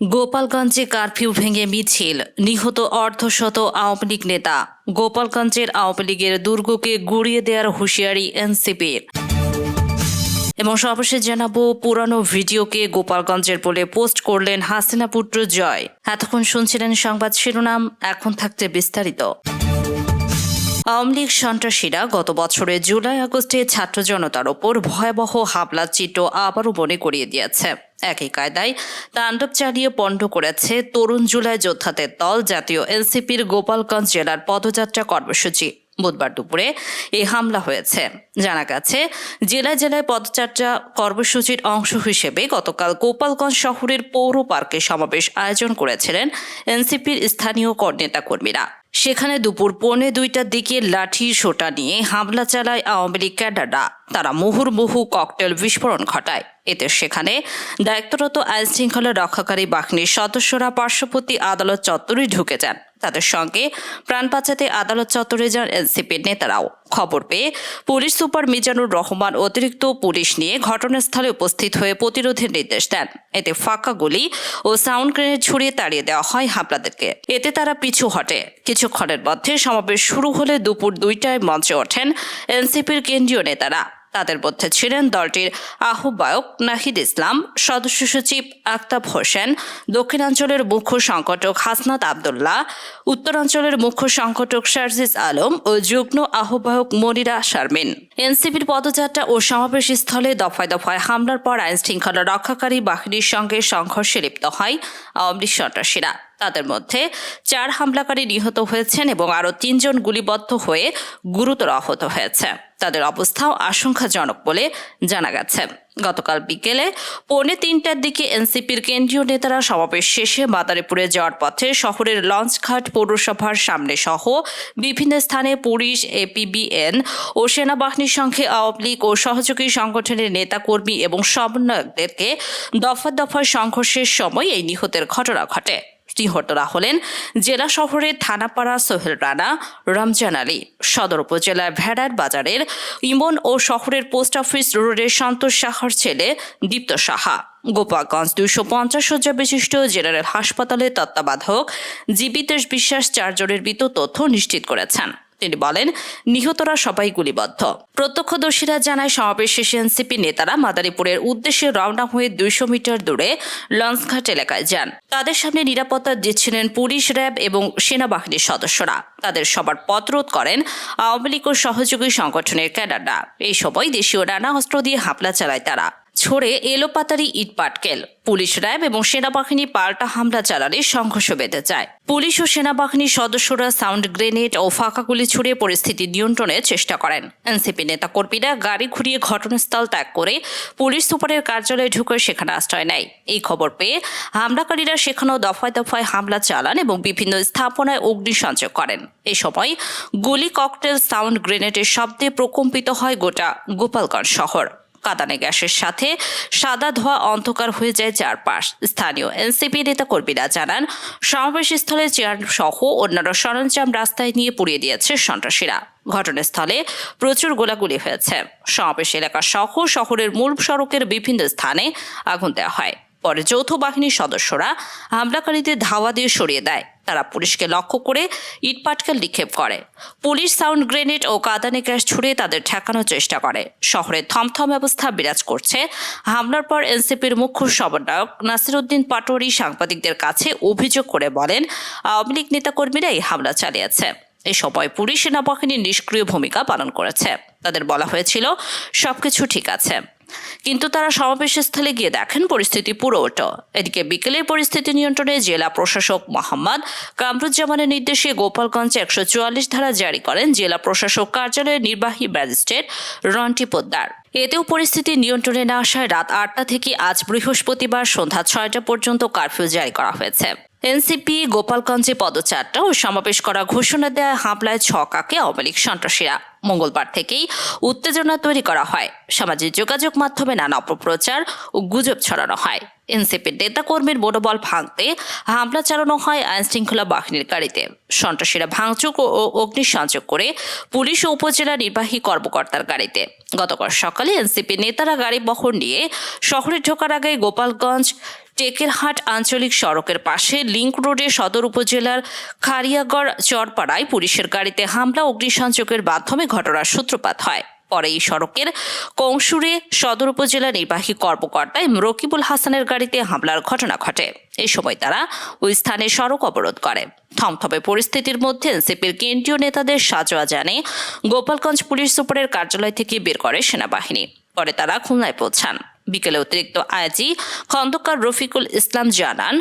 গোপালগঞ্জে কারফিউ ভেঙে মিছিল। নিহত অর্ধশত আওয়ামী লীগ নেতা। গোপালগঞ্জের আওয়ামী লীগের দুর্গকে গুড়িয়ে দেওয়ার হুঁশিয়ারি এনসিপির। এবং সর্বশেষ জানাব, পুরানো ভিডিওকে গোপালগঞ্জের বলে পোস্ট করলেন হাসিনা পুত্র জয়। এতক্ষণ শুনছিলেন সংবাদ শিরোনাম, এখন থাকতে বিস্তারিত। আওয়ামী লীগ সন্ত্রাসীরা গত বছরের জুলাই আগস্টে ছাত্র জনতার ওপর ভয়াবহ হামলার চিত্র আবারও মনে করিয়ে দিয়েছে। একই কায়দায় তাণ্ডব চালিয়ে পণ্ড করেছে তরুণ জুলাই যোদ্ধাদের দল, জাতীয় এনসিপির গোপালগঞ্জ জেলার পদযাত্রা কর্মসূচি। বুধবার দুপুরে এই হামলা হয়েছে। জানা গেছে, জেলায় জেলায় পদযাত্রা কর্মসূচির অংশ হিসেবে গতকাল গোপালগঞ্জ শহরের পৌর পার্কে সমাবেশ আয়োজন করেছিলেন এনসিপির স্থানীয় নেতা কর্মীরা সেখানে দুপুর পৌনে দুইটার দিকে লাঠি সোটা নিয়ে হামলা চালায় আওয়ামী লীগ ক্যাডাররা। তারা মুহুর্মুহু ককটেল বিস্ফোরণ ঘটায়। এতে সেখানে দায়িত্বরত আইন শৃঙ্খলা রক্ষাকারী বাহিনীর সদস্যরা পার্শ্ববর্তী আদালত চত্বরে ঢুকে যান। তাদের সঙ্গে প্রাণ বাঁচাতে আদালত চত্বরে যান এনসিপির নেতারাও। খবর পেয়ে পুলিশ সুপার মিজানুর রহমান অতিরিক্ত পুলিশ নিয়ে ঘটনাস্থলে উপস্থিত হয়ে প্রতিরোধের নির্দেশ দেন। এতে ফাঁকা গুলি ও সাউন্ড গ্রেনেড ছুড়িয়ে তাড়িয়ে দেওয়া হয় হামলাদেরকে। এতে তারা পিছু হটে। কিছুক্ষণের মধ্যে সমাবেশ শুরু হলে দুপুর দুইটায় মঞ্চে ওঠেন এনসিপির কেন্দ্রীয় নেতারা। তাদের মধ্যে ছিলেন দলটির আহ্বায়ক নাহিদ ইসলাম, সদস্য সচিব আক্তাব হোসেন, দক্ষিণাঞ্চলের মুখ্য সংগঠক হাসনাত আবদুল্লাহ, উত্তরাঞ্চলের মুখ্য সংগঠক শারজিস আলম ও যুগ্ম আহ্বায়ক মনিরা শারমিন। এনসিপির পদযাত্রা ও সমাবেশ স্থলে দফায় দফায় হামলার পর আইন শৃঙ্খলা রক্ষাকারী বাহিনীর সঙ্গে সংঘর্ষে লিপ্ত হয় আওয়ামী সন্ত্রাসীরা। তাদের মধ্যে চার হামলাকারী নিহত হয়েছেন এবং আরও তিনজন গুলিবদ্ধ হয়ে গুরুতর আহত হয়েছে। তাদের অবস্থাও আশঙ্কাজনক বলে জানা গেছে। গতকাল বিকেলে পৌনে তিনটার দিকে এনসিপির কেন্দ্রীয় নেতারা সমাবেশ শেষে মাদারীপুরে যাওয়ার পথে শহরের লঞ্চঘাট পৌরসভার সামনে সহ বিভিন্ন স্থানে পুলিশ, এপিবিএন ও সেনাবাহিনীর সঙ্গে আওয়ামী লীগ ও সহযোগী সংগঠনের নেতাকর্মী এবং সমন্বয়কদেরকে দফা দফা সংঘর্ষের সময় এই নিহতের ঘটনা ঘটে। নিহতরা হলেন জেলা শহরের থানাপাড়া সোহেল রানা, রমজান আলী, সদর উপজেলার ভেড়ার বাজারের ইমন ও শহরের পোস্ট অফিস রোডের সন্তোষ সাহার ছেলে দীপ্ত সাহা। গোপালগঞ্জ দুইশো পঞ্চাশ শয্যা বিশিষ্ট জেনারেল হাসপাতালের তত্ত্বাবধায়ক জীবিতেশ বিশ্বাস চারজনের মৃত তথ্য নিশ্চিত করেছেন। তিনি বলেন, নিহতরা সবাই গুলিবদ্ধ। প্রত্যক্ষদর্শীরা জানায়, সমাবেশ শেষে এনসিপি নেতারা মাদারীপুরের উদ্দেশ্যে রওনা হয়ে দুইশো মিটার দূরে লঞ্চঘাট এলাকায় যান। তাদের সামনে নিরাপত্তা দিচ্ছিলেন পুলিশ র্যাব এবং সেনাবাহিনীর সদস্যরা। তাদের সবার পথরোধ করেন আওয়ামী লীগ ও সহযোগী সংগঠনের ক্যাডাররা। এই সময় দেশীয় নানা অস্ত্র দিয়ে হামলা চালায় তারা। ছড়ে এলোপাতারি ইট পাটকেল। পুলিশ র্যাব এবং সেনাবাহিনী পাল্টা হামলা চালালে সংঘর্ষ বেঁধে যায়। পুলিশ ও সেনাবাহিনীর সদস্যরা সাউন্ড গ্রেনেড ও ফাঁকা গুলি ছুড়ে পরিস্থিতি নিয়ন্ত্রণের চেষ্টা করেন। এনসিপি নেতাকর্মীরা গাড়ি ঘুরিয়ে ঘটনাস্থল ত্যাগ করে পুলিশ সুপারের কার্যালয়ে ঢুকে সেখানে আশ্রয় নেয়। এই খবর পেয়ে হামলাকারীরা সেখানেও দফায় দফায় হামলা চালান এবং বিভিন্ন স্থাপনায় অগ্নিসংযোগ করেন। এ সময় গুলি ককটেল সাউন্ড গ্রেনেডের শব্দে প্রকম্পিত হয় গোটা গোপালগঞ্জ শহর। কাদানে গ্যাসের সাথে সাদা ধোয়া অন্ধকার হয়ে যায় চারপাশ। স্থানীয় এনসিপি নেতা কর্মীরা জানান, সমাবেশস্থলে চেয়ার সহ অন্যান্য সরঞ্জাম রাস্তায় নিয়ে পুড়িয়ে দিয়েছে সন্ত্রাসীরা। ঘটনাস্থলে প্রচুর গোলাগুলি হয়েছে। সমাবেশ এলাকা সহ শহরের মূল সড়কের বিভিন্ন স্থানে আগুন দেওয়া হয়। পরে যৌথ বাহিনীর সদস্যরা হামলাকারীদের ধাওয়া দিয়ে সরিয়ে দেয়। তারা পুলিশকে লক্ষ্য করে ইটপাটকেল নিক্ষেপ করে। পুলিশ সাউন্ড গ্রেনেড ও কাদানে গ্যাস ছুড়ে তাদের ঠেকানোর চেষ্টা করে। শহরে থমথম অবস্থা বিরাজ করছে। হামলার পর এনসিপির মুখ্য সমন্বয়ক নাসিরউদ্দিন পাটোয়ারি সাংবাদিকদের কাছে অভিযোগ করে বলেন, আওয়ামী লীগ নেতাকর্মীরা এই হামলা চালিয়েছে। এ সময় পুলিশ সেনাবাহিনী নিষ্ক্রিয় ভূমিকা পালন করেছে। তাদের বলা হয়েছিল, সবকিছু ঠিক আছে। কিন্তু তারা সমাবেশস্থলে গিয়ে দেখেন পরিস্থিতি পুরো ওটো এদিকে বিকেলের পরিস্থিতি নিয়ন্ত্রণে জেলা প্রশাসক মোহাম্মদ কামরুজ্জামানের নির্দেশে গোপালগঞ্জে একশো চুয়াল্লিশ ধারা জারি করেন জেলা প্রশাসক কার্যালয়ের নির্বাহী ম্যাজিস্ট্রেট রন্টি পোদ্দার। এতেও পরিস্থিতি নিয়ন্ত্রণে না আসায় রাত আটটা থেকে আজ বৃহস্পতিবার সন্ধ্যা ছয়টা পর্যন্ত কারফিউ জারি করা হয়েছে। এনসিপি, গোপালগঞ্জে পদচারটা ও সমাবেশ করা ঘোষণা দেয় হামলায় ছকাকে আওয়ামী লীগ সন্ত্রাসীরা। মঙ্গলবার থেকেই উত্তেজনা তৈরি করা হয়। সামাজিক যোগাযোগ মাধ্যমে নানা অপপ্রচার ও গুজব ছড়ানো হয়। এনসিপির নেতাকর্মীর মনোবল ভাঙতে হামলা চালানো হয় আইন শৃঙ্খলা বাহিনীর গাড়িতে। সন্ত্রাসীরা ভাঙচুর ও অগ্নিসংযোগ করে পুলিশ ও উপজেলা নির্বাহী কর্মকর্তার গাড়িতে। গতকাল সকালে এনসিপি নেতারা গাড়ি বহর নিয়ে শহরে ঢোকার আগে গোপালগঞ্জ টেকেরহাট আঞ্চলিক সড়কের পাশে লিংক রোডে সদর উপজেলার খারিয়াগড় চরপাড়ায় পুলিশের গাড়িতে হামলা, অগ্নিসংযোগের মাধ্যমে ঘটনার সূত্রপাত হয়। পরে এই সড়কের কংসুরে সদর উপজেলা নির্বাহী কর্মকর্তা রকিবুল হাসানের গাড়িতে হামলার ঘটনা ঘটে। এ সময় তারা ওই স্থানে সড়ক অবরোধ করে। থমথমে পরিস্থিতির মধ্যে এনসিপির কেন্দ্রীয় নেতাদের সাজোয়া জানে গোপালগঞ্জ পুলিশ সুপারের কার্যালয় থেকে বের করে সেনাবাহিনী। পরে তারা খুলনায় পৌঁছান। বিকেলে অতিরিক্ত আইজি খন্দকার রফিকুল ইসলাম জানান,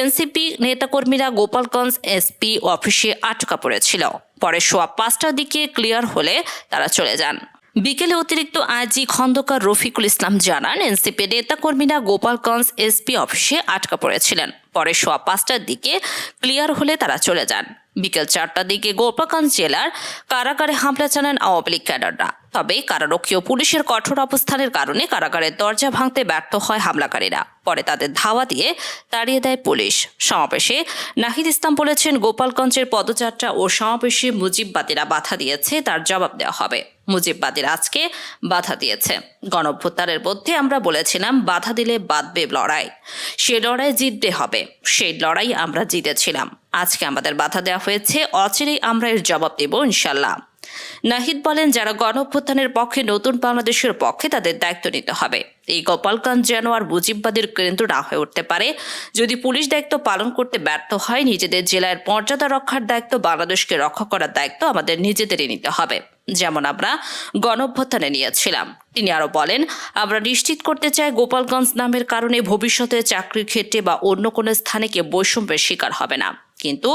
এনসিপি নেতাকর্মীরা গোপালগঞ্জ এসপি অফিসে আটকা পড়েছিল। পরে সোয়া পাঁচটার দিকে ক্লিয়ার হলে তারা চলে যান। বিকেলে অতিরিক্ত আইজি খন্দকার রফিকুল ইসলাম জানান, এনসিপি নেতাকর্মীরা গোপালগঞ্জ এসপি অফিসে আটকা পড়েছিলেন। পরে সোয়া পাঁচটার দিকে ক্লিয়ার হলে তারা চলে যান। বিকেল চারটার দিকে গোপালগঞ্জ জেলার কারাগারে হামলা চালান আওয়ামী লীগ ক্যাডাররা। তবে কারারক্ষী ও পুলিশের কঠোর অবস্থানের কারণে কারাগারের দরজা ভাঙতে ব্যর্থ হয় হামলাকারীরা। পরে তাদের ধাওয়া দিয়ে তাড়িয়ে দেয় পুলিশ। সমাবেশে নাহিদ ইসলাম বলেছেন, গোপালগঞ্জের পদযাত্রা ও সমাবেশে মুজিববাদীরা বাধা দিয়েছে, তার জবাব দেওয়া হবে। মুজিববাদীরা আজকে বাধা দিয়েছে। গণভ্যুত্থানের মধ্যে আমরা বলেছিলাম, বাধা দিলে বাঁধবে লড়াই। সে লড়াই জিততে হবে। সেই লড়াই আমরা জিতেছিলাম। আজকে আমাদের বাধা দেওয়া হয়েছে, অচিরেই আমরা এর জবাব দেব, ইনশাল্লাহ। নাহিদ বলেন, যারা গণঅভ্যুত্থানের পক্ষে নতুন বাংলাদেশের পক্ষে তাদের দায়িত্ব নিতে হবে। এই গোপালগঞ্জ যেন আর মুজিববাদের কেন্দ্র না হয়ে উঠতে পারে। যদি পুলিশ দায়িত্ব পালন করতে ব্যর্থ হয়, নিজেদের জেলার মর্যাদা রক্ষার দায়িত্ব বাংলাদেশকে রক্ষা করার দায়িত্ব আমাদের নিজেদেরই নিতে হবে, যেমন আমরা গণঅভ্যুত্থানে নিয়েছিলাম। তিনি আরও বলেন, আমরা নিশ্চিত করতে চাই গোপালগঞ্জ নামের কারণে ভবিষ্যতে চাকরির ক্ষেত্রে বা অন্য কোনো স্থানে কেউ বৈষম্যের শিকার হবে না। কিন্তু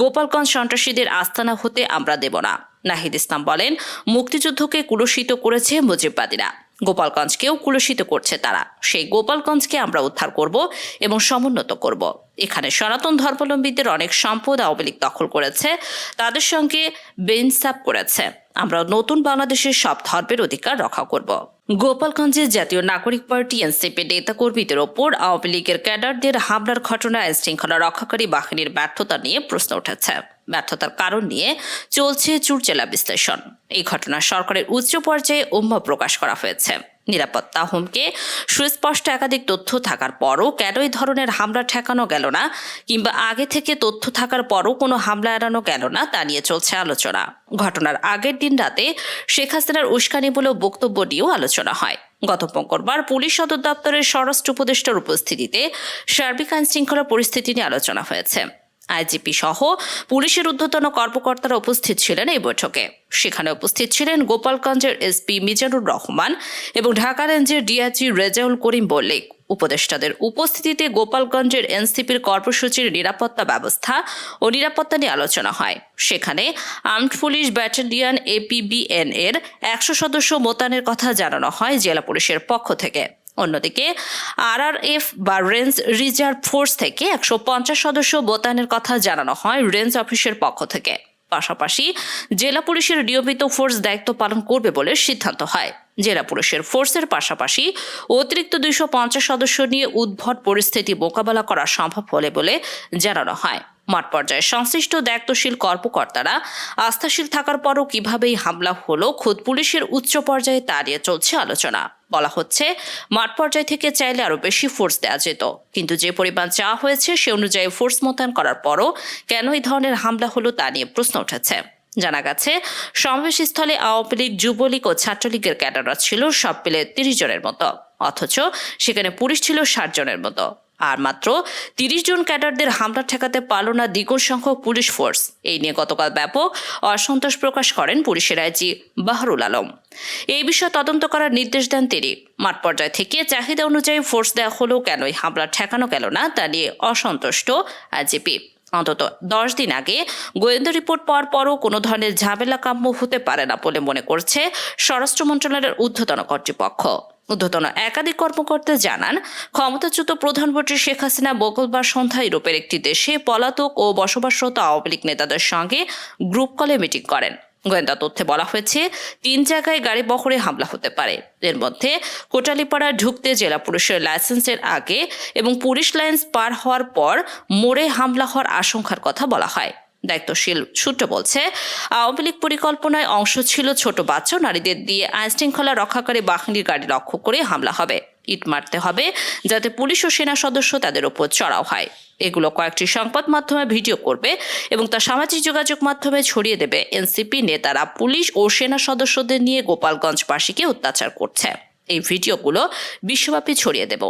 গোপালগঞ্জ সন্ত্রাসীদের আস্তানা হতে আমরা দেব না। নাহিদ ইসলাম বলেন, মুক্তিযুদ্ধকে কুলসিত করেছে মুজিববাদীরা। গোপালগঞ্জকেও কুলসিত করছে তারা। সেই গোপালগঞ্জকে আমরা উদ্ধার করব এবং সমুন্নত করব। এখানে সনাতন ধর্মাবলম্বীদের অনেক সম্পদ আওয়ামী লীগ দখল করেছে, তাদের সঙ্গে বেইনসাপ করেছে। আমরা নতুন বাংলাদেশের সব ধর্মের অধিকার রক্ষা করব। গোপালগঞ্জে জাতীয় নাগরিক পার্টি এনসিপি নেতাকর্মীদের ওপর আওয়ামী লীগের ক্যাডারদের হামলার ঘটনায় শৃঙ্খলা রক্ষাকারী বাহিনীর ব্যর্থতা নিয়ে প্রশ্ন উঠেছে। ব্যর্থতার কারণ নিয়ে চলছে চুরচেলা বিশ্লেষণ। এই ঘটনা সরকারের উচ্চ পর্যায়ে উম্মা প্রকাশ করা হয়েছে। নিরাপত্তা হুমকে সুস্পষ্ট একাধিক তথ্য থাকার পরও কেন এই ধরনের হামলা ঠেকানো গেল না, কিংবা আগে থেকে তথ্য থাকার পরও কোনো হামলা এড়ানো গেল না, তা নিয়ে চলছে আলোচনা। ঘটনার আগের দিন রাতে শেখ হাসিনার উস্কানি উস্কানিমূলক বক্তব্য নিয়েও আলোচনা হয়। গত মঙ্গলবার পুলিশ সদর দপ্তরের স্বরাষ্ট্র উপদেষ্টার উপস্থিতিতে সার্বিক আইন শৃঙ্খলা পরিস্থিতি নিয়ে আলোচনা হয়েছে। আইজিপি সহ পুলিশের ঊর্ধ্বতন কর্মকর্তারা উপস্থিত ছিলেন এই বৈঠকে। সেখানে উপস্থিত ছিলেন গোপালগঞ্জের এসপি মিজানুর রহমান এবং ঢাকা রেঞ্জের ডিআইজি রেজাউল করিম মল্লিক উপদেষ্টাদের উপস্থিতিতে গোপালগঞ্জের এনসিপির কর্মসূচির নিরাপত্তা ব্যবস্থা ও নিরাপত্তা নিয়ে আলোচনা হয়। সেখানে আর্মড পুলিশ ব্যাটালিয়ন এপিবিএন এর একশো সদস্য মোতায়েনের কথা জানানো হয় জেলা পুলিশের পক্ষ থেকে। অন্যদিকে আরআরএফ বা রেঞ্জ রিজার্ভ ফোর্স থেকে একশো পঞ্চাশ সদস্য মোতায়েনের কথা জানানো হয় রেঞ্জ অফিসের পক্ষ থেকে। পাশাপাশি জেলা পুলিশের নিয়মিত ফোর্স দায়িত্ব পালন করবে বলে সিদ্ধান্ত হয়। জেলা পুলিশের ফোর্সের পাশাপাশি অতিরিক্ত দুইশো পঞ্চাশ সদস্য নিয়ে উদ্ভট পরিস্থিতি মোকাবেলা করা সম্ভব হলে বলে জানানো হয়। মাঠ পর্যায়ে সংশ্লিষ্ট দায়িত্বশীল কর্মকর্তারা আস্থাশীল থাকার পরও কিভাবেই হামলা হলো, খোদ পুলিশের উচ্চ পর্যায়ে তা নিয়ে চলছে আলোচনা। বলা হচ্ছে, মাঠ পর্যায় থেকে চাইলে আরও বেশি ফোর্স দেওয়া যেত। কিন্তু যে পরিমাণ চাওয়া হয়েছে, সে অনুযায়ী ফোর্স মোতায়েন করার পরও কেন এই ধরনের হামলা হলো তা নিয়ে প্রশ্ন উঠেছে। জানা গেছে, সমাবেশস্থলে আওয়ামী লীগ, যুবলীগ ও ছাত্রলীগের ক্যাডাররা ছিল সব মিলে তিরিশ জনের মতো। অথচ সেখানে পুলিশ ছিল ষাট জনের মতো। আর মাত্র তিরিশ জন ক্যাডারদের হামলা ঠেকাতে পারল না দ্বিগুণ সংখ্যক পুলিশ ফোর্স। এই নিয়ে গতকাল ব্যাপক অসন্তোষ প্রকাশ করেন পুলিশের আইজি বাহরুল আলম। এই বিষয়ে তদন্ত করার নির্দেশ দেন তিনি। মাঠ পর্যায় থেকে চাহিদা অনুযায়ী ফোর্স দেওয়া হলেও কেন এই হামলা ঠেকানো গেল না তা নিয়ে অসন্তুষ্ট আইজিপি। অন্তত দশ দিন আগে গোয়েন্দা রিপোর্ট পাওয়ার পরও কোনো ধরনের ঝামেলা কাম্য হতে পারে না বলে মনে করছে স্বরাষ্ট্র মন্ত্রণালয়ের ঊর্ধ্বতন কর্তৃপক্ষ। ঊর্ধ্বতন একাধিক কর্মকর্তা জানান, ক্ষমতাচ্যুত প্রধানমন্ত্রী শেখ হাসিনা মঙ্গলবার সন্ধ্যায় ইউরোপের একটি দেশে পলাতক ও বসবাসরত আওয়ামী লীগ নেতাদের সঙ্গে গ্রুপ কলে মিটিং করেন। গোয়েন্দা তথ্যে বলা হয়েছে, তিন জায়গায় গাড়ি বহরে হামলা হতে পারে। এর মধ্যে কোটালীপাড়া ঢুকতে জেলা পুলিশের লাইসেন্সের আগে এবং পুলিশ লাইন্স পার হওয়ার পর মোড়ে হামলা হওয়ার আশঙ্কার কথা বলা হয়। দায়িত্বশীল সূত্র বলছে, আওয়ামী লীগ পরিকল্পনায় অংশ ছিল ছোট বাচ্চা, নারীদের দিয়ে আইনশৃঙ্খলা রক্ষাকারী বাহিনীর গাড়ি লক্ষ্য করে হামলা হবে। ইট মারতে হবে যাতে পুলিশ ও সেনা সদস্য তাদের ওপর চড়াও হয়। এগুলো কয়েকটি সংবাদ মাধ্যমে ভিডিও করবে এবং তা সামাজিক যোগাযোগ মাধ্যমে ছড়িয়ে দেবে। এনসিপি নেতারা পুলিশ ও সেনা সদস্যদের নিয়ে গোপালগঞ্জবাসীকে অত্যাচার করছে। এই ভিডিওগুলো বিশ্বব্যাপী ছড়িয়ে দেব।